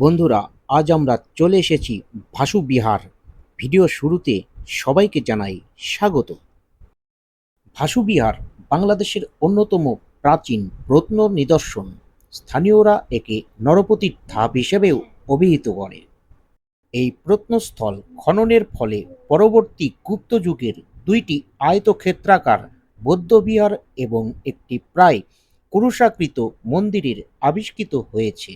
বন্ধুরা, আজ আমরা চলে এসেছি ভাসু বিহার। ভিডিও শুরুতে সবাইকে জানাই স্বাগত। ভাসু বিহার বাংলাদেশের অন্যতম প্রাচীন প্রত্ন নিদর্শন। স্থানীয়রা একে নরপতির ধাপ হিসেবেও অভিহিত করে। এই প্রত্নস্থল খননের ফলে পরবর্তী গুপ্ত যুগের দুইটি আয়তক্ষেত্রাকার বৌদ্ধবিহার এবং একটি প্রায় কুরুষাকৃত মন্দিরের আবিষ্কৃত হয়েছে।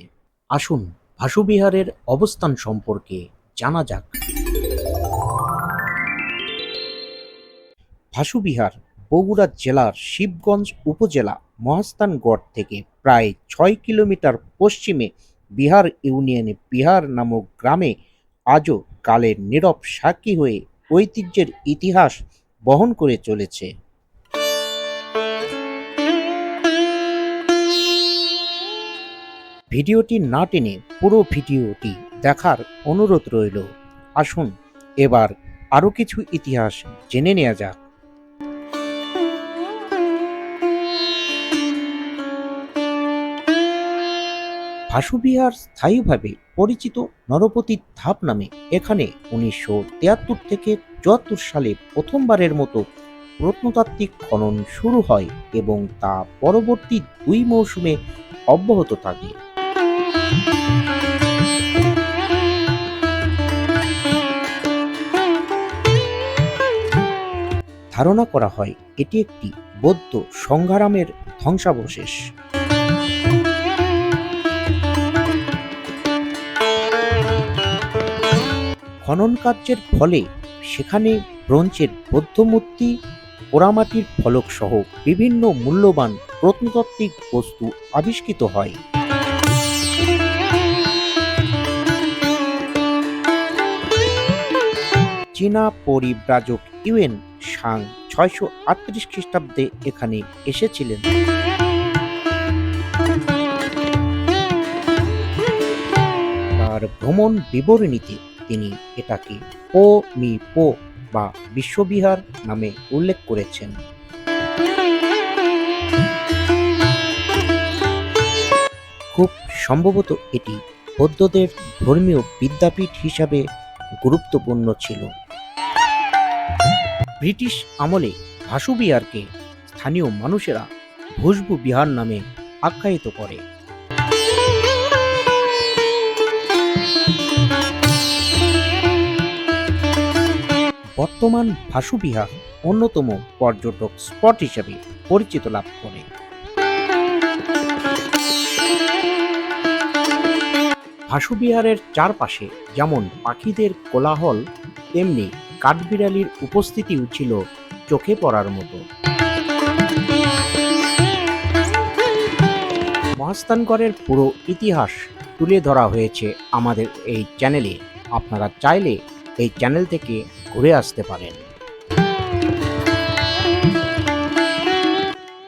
আসুন ভাসুবিহারের অবস্থান সম্পর্কে জানা যাক। ভাসুবিহার বগুড়া জেলার শিবগঞ্জ উপজেলা মহাস্থানগড় থেকে প্রায় ছয় কিলোমিটার পশ্চিমে বিহার ইউনিয়নে বিহার নামক গ্রামে আজও কালের নীরব সাক্ষী হয়ে ঐতিহ্যের ইতিহাস বহন করে চলেছে। ভিডিওটি না টেনে পুরো ভিডিওটি দেখার অনুরোধ রইল। আসুন, এবার আরও কিছু ইতিহাস জেনে নেওয়া যাক। ভাসুবিহার স্থায়ীভাবে পরিচিত নরপতির ধাপ নামে এখানে উনিশশো তিয়াত্তর থেকে চুয়াত্তর সালে প্রথমবারের মতো প্রত্নতাত্ত্বিক খনন শুরু হয় এবং তা পরবর্তী দুই মৌসুমে অব্যাহত থাকে। ধারণা করা হয়, এটি একটি বৌদ্ধ সংঘারামের ধ্বংসাবশেষ। খনন কার্যের ফলে সেখানে ব্রোঞ্জের বৌদ্ধ মূর্তি পোড়ামাটির ফলক সহ বিভিন্ন মূল্যবান প্রত্নতাত্ত্বিক বস্তু আবিষ্কৃত হয়। চীনা পরিব্রাজক ইউএন সাং ছয়শো আটত্রিশ খ্রিস্টাব্দে এখানে এসেছিলেন। তার ভ্রমণ বিবরণীতে তিনি এটাকে পো মি পো বা বিশ্ববিহার নামে উল্লেখ করেছেন। খুব সম্ভবত এটি বৌদ্ধদের ধর্মীয় বিদ্যাপীঠ হিসাবে গুরুত্বপূর্ণ ছিল। ব্রিটিশ আমলে ভাসু বিহারকে স্থানীয় মানুষেরা ভুসবু বিহার নামে আখ্যায়িত করে। বর্তমান ভাসু বিহার অন্যতম পর্যটক স্পট হিসেবে পরিচিত লাভ করে। ভাসু বিহারের চারপাশে যেমন পাখিদের কোলাহল, তেমনি কাঠবিড়ালির উপস্থিতিও ছিল চোখে পড়ার মতো। মহাস্থানগড়ের পুরো ইতিহাস তুলে ধরা হয়েছে আমাদের এই চ্যানেলে। আপনারা চাইলে এই চ্যানেল থেকে ঘুরে আসতে পারেন।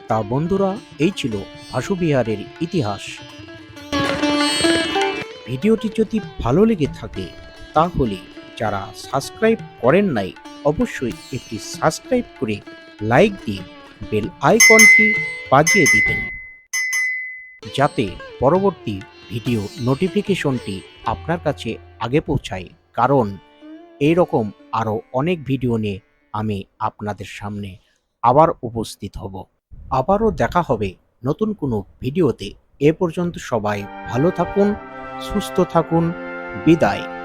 তা বন্ধুরা, এই ছিল ভাসুবিহারের ইতিহাস। ভিডিওটি যদি ভালো লেগে থাকে, তাহলে যারা সাবস্ক্রাইব করেন নাই, অবশ্যই একটি সাবস্ক্রাইব করে লাইক দিয়ে বেল আইকনটি বাজিয়ে দিবেন। যাতে পরবর্তী ভিডিও নোটিফিকেশনটি আপনার কাছে আগে পৌঁছায়। কারণ এই রকম আরও অনেক ভিডিও নিয়ে আমি আপনাদের সামনে আবার উপস্থিত হব। আবারও দেখা হবে নতুন কোনো ভিডিওতে। এ পর্যন্ত সবাই ভালো থাকুন, সুস্থ থাকুন। বিদায়।